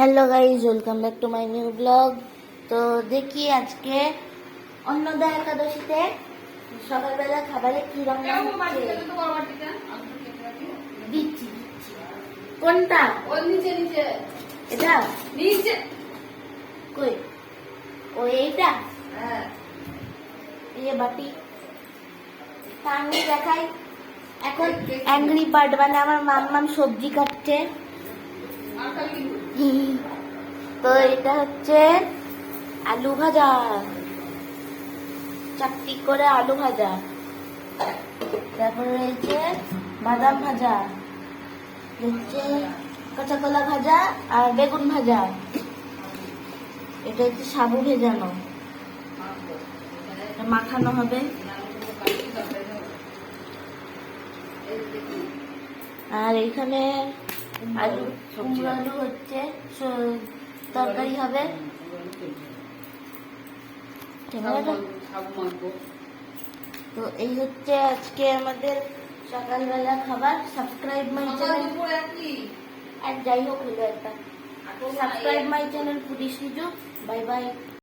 Hello guys welcome back to my new blog তো দেখি আজকে অন্নদা একাদশীতে সকালবেলা খাবারে কি রান্না দিচ্ছি কোনটা? এটা? কই? ও এইটা? এই যে বাটি আমি দেখাই। এখন অ্যাংরি বার্ড মানে আমার মাম্মাম সবজি কাটছে। তো এটা হচ্ছে আলু ভাজা। চারটি করে আলু ভাজা। তারপরে রয়েছে বাদাম ভাজা। হচ্ছে কাঁচা কলা ভাজা আর বেগুন ভাজা। এটা হচ্ছে সাবু ভেজানো। মাখানো হবে। আর এখানে আলু কুমড়ো আলু। হচ্ছে তরকারি হবে। তো এই হচ্ছে আজকে আমাদের সকালবেলা খাবার। সাবস্ক্রাইব মাই চ্যানেল আর যাই হোক subscribe my channel please bye bye